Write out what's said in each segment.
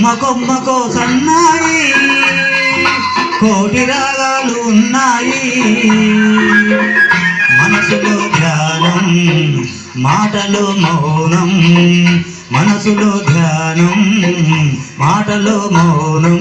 కొమ్మ కొమ్మకో సన్నాయి కోటి రాగాలు ఉన్నాయి. మనసులో ధ్యానం మాటలో మౌనం. మనసులో ధ్యానం మాటలో మౌనం.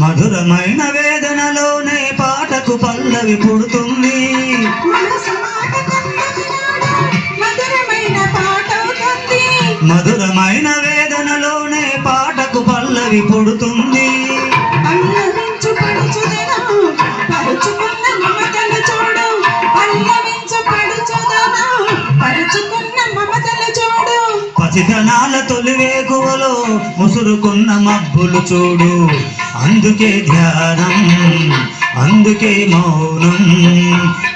మధురమైన వేదనలోనే పాటకు పల్లవి పుడుతుంది. మధురమైన వేదనలోనే పాటకు పల్లవి పుడుతుంది. పచితనాల తొలి వేగువలో ముసురుకున్న మబ్బులు చూడు. అందుకే ధ్యానం అందుకే మౌనం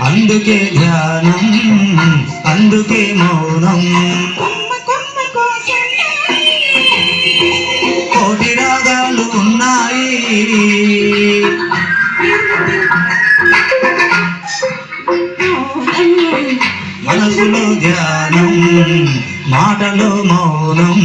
అందుకే ధ్యానం అందుకే మౌనం. కోటి రాగాలు ఉన్నాయి. మనసులో ధ్యానం మాటలో మౌనం.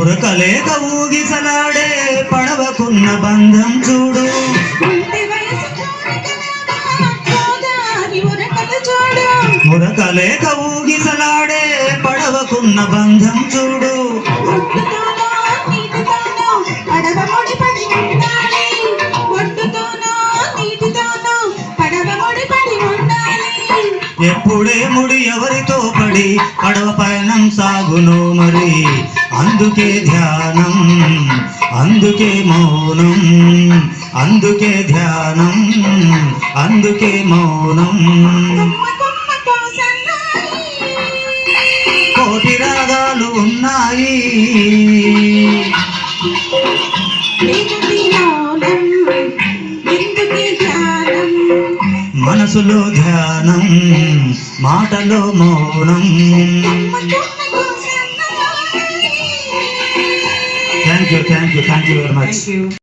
ఉరకలేక ఊగిసలాడే పడవకున్న బంధం చూడు. ఉరకలేక ఊగిసలాడే పడవకున్న బంధం చూడు. ఎప్పుడే ముడి ఎవరితో పడి పడవ పయనం సాగును మరి. అందుకే ధ్యానం అందుకే మౌనం అందుకే ధ్యానం అందుకే మౌనం. కోటి రాగాలు ఉన్నాయి. మనసులో ధ్యానం మాటలో మౌనం. Thank you thank you thank you very much